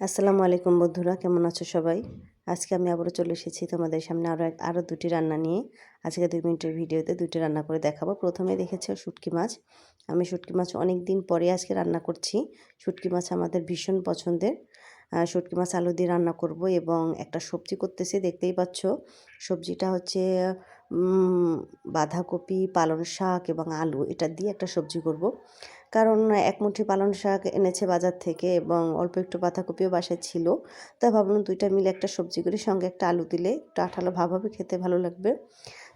আসসালামু আলাইকুম বন্ধুরা, কেমন আছো সবাই? আজকে আমি আবারও চলে এসেছি তোমাদের সামনে আরও আরও দুটি রান্না নিয়ে। আজকে দুই মিনিটের ভিডিওতে দুটি রান্না করে দেখাবো। প্রথমে দেখেছি শুটকি মাছ। আমি শুটকি মাছ অনেক দিন পরে আজকে রান্না করছি। শুটকি মাছ আমাদের ভীষণ পছন্দের। শুটকি মাছ আলু দিয়ে রান্না করব এবং একটা সবজি করতেছি, দেখতেই পাচ্ছ। সবজিটা হচ্ছে বাঁধাকপি, পালং শাক এবং আলু, এটা দিয়ে একটা সবজি করব। কারণ এক মুঠি পালং শাক এনেছে বাজার থেকে এবং অল্প একটু বাঁধাকপিও বাসায় ছিল, তাই ভাবলাম দুইটা মিলে একটা সবজি করি, সঙ্গে একটা আলু দিলে একটু আঠালো ভাব হবে, খেতে ভালো লাগবে।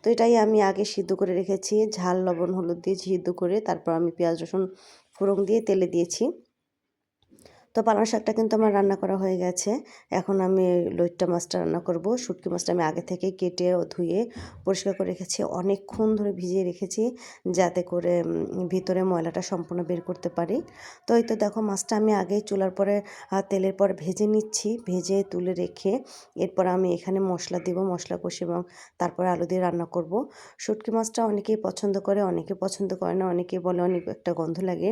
তো এটাই আমি আগে সিদ্ধ করে রেখেছি, ঝাল, লবণ, হলুদ দিয়ে সিদ্ধ করে তারপর আমি পেঁয়াজ, রসুন, ফোড়ন দিয়ে তেলে দিয়েছি। তো পালং শাকটা কিন্তু আমার রান্না করা হয়ে গেছে। এখন আমি লইট্টা মাছটা রান্না করব। শুটকি মাছটা আমি আগে থেকে কেটে ধুয়ে পরিষ্কার করে রেখেছি। অনেকক্ষণ ধরে ভিজিয়ে রেখেছি যাতে করে ভিতরে ময়লাটা সম্পূর্ণ বের করতে পারি। তো এই তো দেখো মাছটা আমি আগেই চুলার পরে তেলের পর ভেজে নিচ্ছি। ভেজে তুলে রেখে এরপর আমি এখানে মশলা দেব, মশলা কষে এবং তারপরে আলু দিয়ে রান্না করব। শুটকি মাছটা অনেকেই পছন্দ করে, অনেকে পছন্দ করে না, অনেকে বলে অনেক একটা গন্ধ লাগে।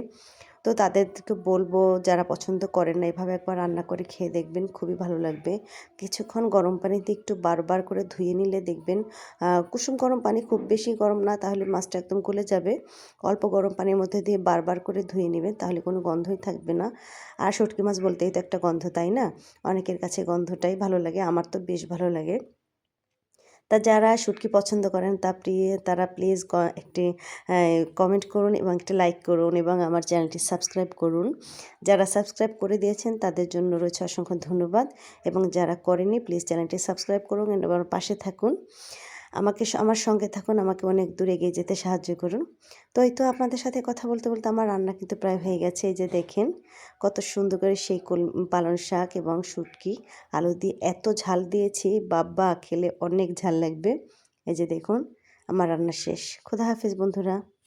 তো তাদেরকে বলব, যারা পছন্দ করেন না, এভাবে একবার রান্না করে খেয়ে দেখবেন, খুবই ভালো লাগবে। কিছুক্ষণ গরম পানিতে একটু বারবার করে ধুয়ে নিলে দেখবেন কুসুম গরম পানি খুব বেশি গরম না, তাহলে মাছটা একদম গলে যাবে। অল্প গরম পানির মধ্যে দিয়ে বারবার করে ধুয়ে নেবেন, তাহলে কোনো গন্ধই থাকবে না। আর শুটকি মাছ বলতেই তো একটা গন্ধ, তাই না? অনেকের কাছে গন্ধটাই ভালো লাগে, আমার তো বেশ ভালো লাগে। তা যারা শুটকি পছন্দ করেন, তা প্রিয়ে তারা প্লিজ একটি কমেন্ট করুন এবং একটি লাইক করুন এবং আমার চ্যানেলটি সাবস্ক্রাইব করুন। যারা সাবস্ক্রাইব করে দিয়েছেন, তাদের জন্য রয়েছে অসংখ্য ধন্যবাদ এবং যারা করেনি প্লিজ চ্যানেলটি সাবস্ক্রাইব করুন এবং পাশে থাকুন। আমাকে আমার সঙ্গে থাকুন, আমাকে অনেক দূরে এগিয়ে যেতে সাহায্য করুন। তো এই তো আপনাদের সাথে কথা বলতে বলতে আমার রান্না কিন্তু প্রায় হয়ে গেছে। এই যে দেখেন কত সুন্দর করে সেই কল পালন শাক এবং শুটকি, আলু দিয়ে এত ঝাল দিয়েছি বাব্বা খেলে অনেক ঝাল লাগবে। এই যে দেখুন, আমার রান্না শেষ। খোদা হাফিজ বন্ধুরা।